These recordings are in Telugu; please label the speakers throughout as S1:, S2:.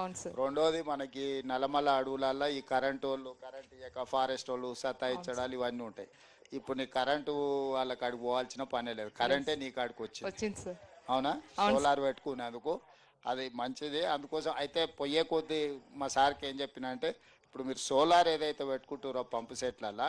S1: అవును సార్.
S2: రెండోది మనకి నల్లమల అడవులల్లో ఈ కరెంట్ వాళ్ళు కరెంట్ ఇయ్యక ఫారెస్ట్ వాళ్ళు సతాయించడాలు ఇవన్నీ ఉంటాయి. ఇప్పుడు నీ కరెంటు వాళ్ళ కాడికి పోవాల్సిన పనే లేదు. కరెంటే నీ కాడికి వచ్చింది.
S1: వచ్చింది సార్.
S2: అవునా? సోలార్ పెట్టుకునేందుకు అది మంచిది. అందుకోసం అయితే పొయ్యే కొద్దీ మా సార్కి ఏం చెప్పిన అంటే ఇప్పుడు మీరు సోలార్ ఏదైతే పెట్టుకుంటారో పంపు సెట్లల్లో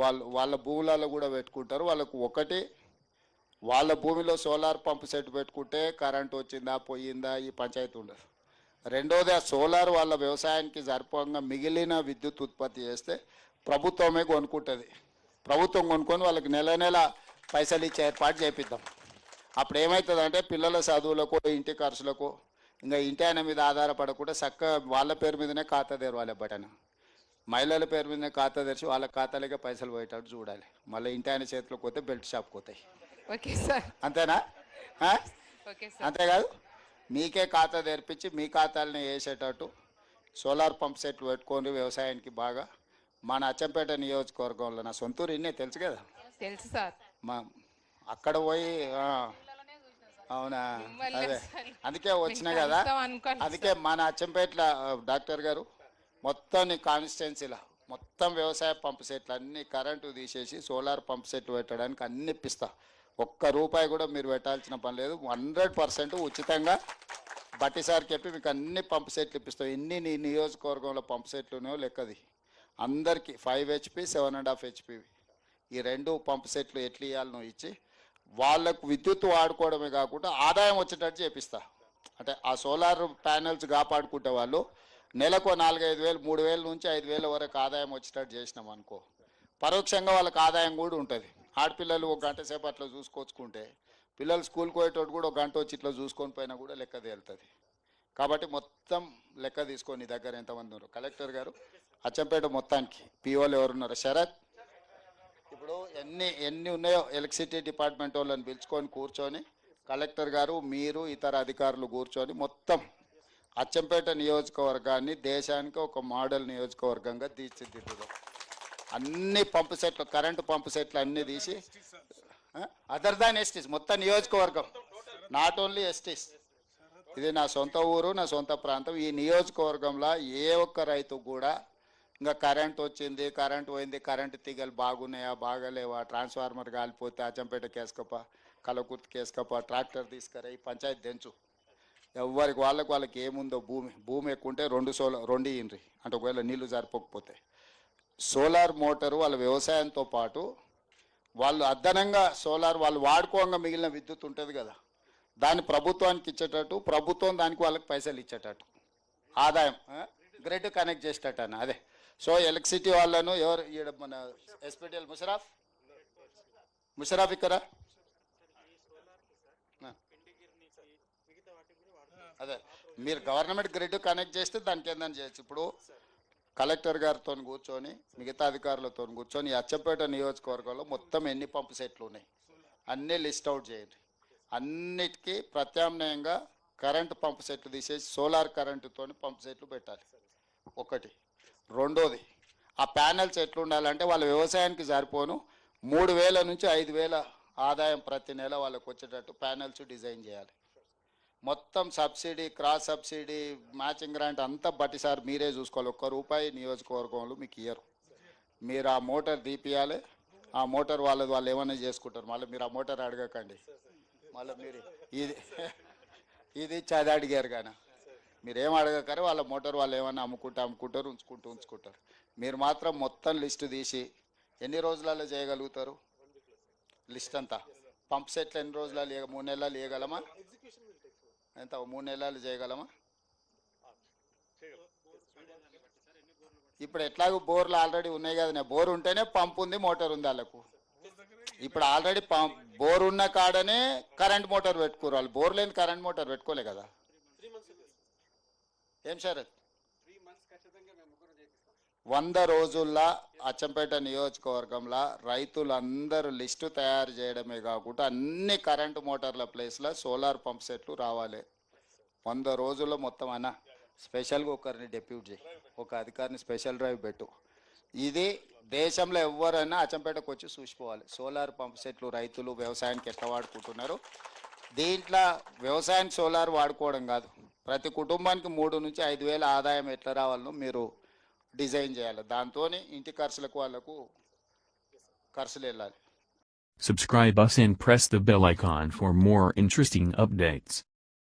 S2: వాళ్ళు వాళ్ళ భూములలో కూడా పెట్టుకుంటారు. వాళ్ళకు ఒకటి వాళ్ళ భూమిలో సోలార్ పంప్ సెట్ పెట్టుకుంటే కరెంట్ వచ్చిందా పోయిందా ఈ పంచాయతీ ఉండదు. రెండోది ఆ సోలార్ వాళ్ళ వ్యవసాయానికి సరిపోగా మిగిలిన విద్యుత్ ఉత్పత్తి చేస్తే ప్రభుత్వమే కొనుక్కుంటుంది. ప్రభుత్వం కొనుక్కొని వాళ్ళకి నెల నెల పైసలు ఇచ్చే ఏర్పాటు చేపిద్దాం. అప్పుడు ఏమవుతుందంటే పిల్లల చదువులకు ఇంటి ఖర్చులకు ఇంకా ఇంటి ఆయన మీద ఆధారపడకుండా చక్కగా వాళ్ళ పేరు మీదనే ఖాతా తెరవాలి బటన్. మహిళల పేరు మీదనే ఖాతా తెరిచి వాళ్ళ ఖాతాలకే పైసలు పోయేటట్టు చూడాలి. మళ్ళీ ఇంటి ఆయన చేతిలోకి పోతే బెల్ట్ షాప్కి పోతాయి.
S1: Okay sir.
S2: అంతేనా? అంతేకాదు మీకే ఖాతా తెరిపించి మీ ఖాతాలని వేసేటట్టు సోలార్ పంప్ సెట్లు పెట్టుకొని వ్యవసాయానికి బాగా. మన అచ్చంపేట నియోజకవర్గంలో నా సొంతూరు ఇన్నే తెలుసు కదా?
S1: తెలుసు సార్.
S2: మా అక్కడ పోయి అవునా? అదే. అందుకే వచ్చిన కదా. అందుకే మన అచ్చంపేటలో ఆ, డాక్టర్ గారు మొత్తం నీ కాన్స్టిట్యున్సీలో మొత్తం వ్యవసాయ పంప్ సెట్లు అన్ని కరెంటు తీసేసి సోలార్ పంప్ సెట్లు పెట్టడానికి అన్ని ఇప్పిస్తా ఒక్క రూపాయి కూడా మీరు పెట్టాల్సిన పని లేదు. హండ్రెడ్ పర్సెంట్ ఉచితంగా బట్టి సార్ చెప్పి మీకు అన్ని పంప్ సెట్లు ఇప్పిస్తాం. ఎన్ని నీ నియోజకవర్గంలో పంప్ సెట్లు ఉన్నాయో లెక్కది. అందరికీ five HP seven and half HP ఈ రెండు పంప్ సెట్లు ఎట్లు ఇవ్వాలనో ఇచ్చి వాళ్ళకు విద్యుత్ వాడుకోవడమే కాకుండా ఆదాయం వచ్చేటట్టు చేపిస్తా. అంటే ఆ సోలార్ ప్యానెల్స్ కాపాడుకుంటే వాళ్ళు నెలకు నాలుగైదు వేలు మూడు వేల నుంచి ఐదు వేల వరకు ఆదాయం వచ్చేటట్టు చేసినాం అనుకో. పరోక్షంగా వాళ్ళకి ఆదాయం కూడా ఉంటుంది. ఆడపిల్లలు ఒక గంట సేపు అట్లా చూసుకొచ్చుకుంటే పిల్లలు స్కూల్కి పోయేటోడు కూడా ఒక గంట వచ్చి ఇట్లా చూసుకొని పోయినా కూడా లెక్క తేలుతుంది. కాబట్టి మొత్తం లెక్క తీసుకొని దగ్గర ఎంతమంది ఉన్నారు? కలెక్టర్ గారు అచ్చంపేట మొత్తానికి. పిఓలు ఎవరున్నారు శరత్. ఇప్పుడు ఎన్ని ఎన్ని ఉన్నాయో ఎలక్ట్రిసిటీ డిపార్ట్మెంట్ వాళ్ళని పిలుచుకొని కూర్చొని కలెక్టర్ గారు మీరు ఇతర అధికారులు కూర్చొని మొత్తం అచ్చంపేట నియోజకవర్గాన్ని దేశానికి ఒక మోడల్ నియోజకవర్గంగా తీర్చిదిద్దుదాం. అన్ని పంపు సెట్లు కరెంటు పంపు సెట్లు అన్నీ తీసి అదర్ దాన్ ఎస్టీస్ మొత్తం నియోజకవర్గం. నాట్ ఓన్లీ ఎస్టీస్ ఇది నా సొంత ఊరు నా సొంత ప్రాంతం. ఈ నియోజకవర్గంలో ఏ ఒక్క రైతు కూడా ఇంకా కరెంట్ వచ్చింది కరెంట్ పోయింది కరెంట్ తీగలు బాగున్నాయా బాగలేవా ట్రాన్స్ఫార్మర్ కాలిపోతే అచ్చంపేట కేసుకప్ప కలకుర్తి కేసుకప్ప ట్రాక్టర్ తీసుకురా ఈ పంచాయతీ తెంచు. ఎవరికి వాళ్ళకి వాళ్ళకి ఏముందో భూమి భూమి ఎక్కువ ఉంటే రెండు సోలార్ రెండు ఇండ్రి అంటే ఒకవేళ నీళ్ళు సరిపోకపోతే సోలార్ మోటారు వాళ్ళ వ్యవసాయంతో పాటు వాళ్ళు అదనంగా సోలార్ వాళ్ళు వాడుకోగా మిగిలిన విద్యుత్ ఉంటుంది కదా. దాన్ని ప్రభుత్వానికి ఇచ్చేటట్టు ప్రభుత్వం దానికి వాళ్ళకి పైసలు ఇచ్చేటట్టు. ఆదాయం గ్రిడ్ కనెక్ట్ చేసేటట్టు అన్న అదే. సో ఎలక్ట్రిసిటీ వాళ్ళను ఎవరు ఈడ మన ఎస్పీటీఎల్ ముషరాఫ్? ముషరాఫ్ ఇక్కడ? అదే మీరు గవర్నమెంట్ గ్రిడ్ కనెక్ట్ చేస్తే దానికి ఏందని చేయొచ్చు? ఇప్పుడు కలెక్టర్ గారితో కూర్చొని మిగతా అధికారులతో కూర్చొని అచ్చపేట అచ్చంపేట నియోజకవర్గంలో మొత్తం ఎన్ని పంపు సెట్లు ఉన్నాయి? అన్నీ లిస్ట్ అవుట్ చేయండి. అన్నిటికీ ప్రత్యామ్నాయంగా కరెంటు పంపు సెట్లు తీసేసి సోలార్ కరెంటుతో పంపు సెట్లు పెట్టాలి. ఒకటి. రెండోది ఆ ప్యానెల్స్ ఎట్లుండాలంటే వాళ్ళ వ్యవసాయానికి సరిపోను. మూడు వేల నుంచి ఐదు వేల ఆదాయం ప్రతి నెల వాళ్ళకి వచ్చేటట్టు ప్యానెల్స్ డిజైన్ చేయాలి. మొత్తం subsidy cross subsidy matching grant అంతా బట్టి సార్ మీరే చూసుకోవాలి. ఒక్క రూపాయి నియోజకవర్గంలో మీకు ఇయ్యరు. మీరు ఆ మోటార్ తీపియాలి ఆ మోటార్ వాళ్ళది వాళ్ళు ఏమైనా చేసుకుంటారు. మళ్ళీ మీరు ఆ మోటార్ అడగకండి. మళ్ళీ మీరు ఇది ఇది చది అడిగారు కానీ. మీరు ఏం అడగకరే వాళ్ళ మోటార్ వాళ్ళు ఏమైనా అమ్ముకుంటే అమ్ముకుంటారు ఉంచుకుంటూ ఉంచుకుంటారు. మీరు మాత్రం మొత్తం లిస్టు తీసి ఎన్ని రోజులలో చేయగలుగుతారు? లిస్ట్ అంతా. పంప్ సెట్లు ఎన్ని రోజులలో మూడు నెలలు ఇవ్వగలమా ఎంత? మూడు నెలలు చేయగలమా? ఇప్పుడు ఎట్లాగో బోర్లు ఆల్రెడీ ఉన్నాయి కదా బోర్ ఉంటేనే పంప్ ఉంది మోటార్ ఉంది వాళ్ళకు. ఇప్పుడు ఆల్రెడీ పంప్ బోర్ ఉన్న కాడనే కరెంట్ మోటార్ పెట్టుకోరు వాళ్ళు. బోర్ లేని కరెంట్ మోటార్ పెట్టుకోలే కదా. ఏం శరత్ వంద రోజుల్లో అచ్చంపేట నియోజకవర్గంలో రైతులందరూ లిస్టు తయారు చేయడమే కాకుండా అన్ని కరెంటు మోటార్ల ప్లేస్లో సోలార్ పంప్ సెట్లు రావాలి. వంద రోజుల్లో మొత్తం అన్న స్పెషల్గా ఒకరిని డెప్యూట్ చేయి. ఒక అధికారిని స్పెషల్ డ్రైవ్ పెట్టు. ఇది దేశంలో ఎవరైనా అచ్చంపేటకు వచ్చి చూసిపోవాలి. సోలార్ పంప్ సెట్లు రైతులు వ్యవసాయానికి ఎట్లా వాడుకుంటున్నారు? దీంట్లో వ్యవసాయానికి సోలార్ వాడుకోవడం కాదు. ప్రతి కుటుంబానికి మూడు నుంచి ఐదు వేల ఆదాయం ఎట్లా రావాలనో మీరు డిజైన్ చేయాలి దాంతో ఇంటి ఖర్చులకు వాళ్ళకు ఖర్చులు వెళ్ళాలి
S3: Subscribe us and press the bell icon for more interesting updates.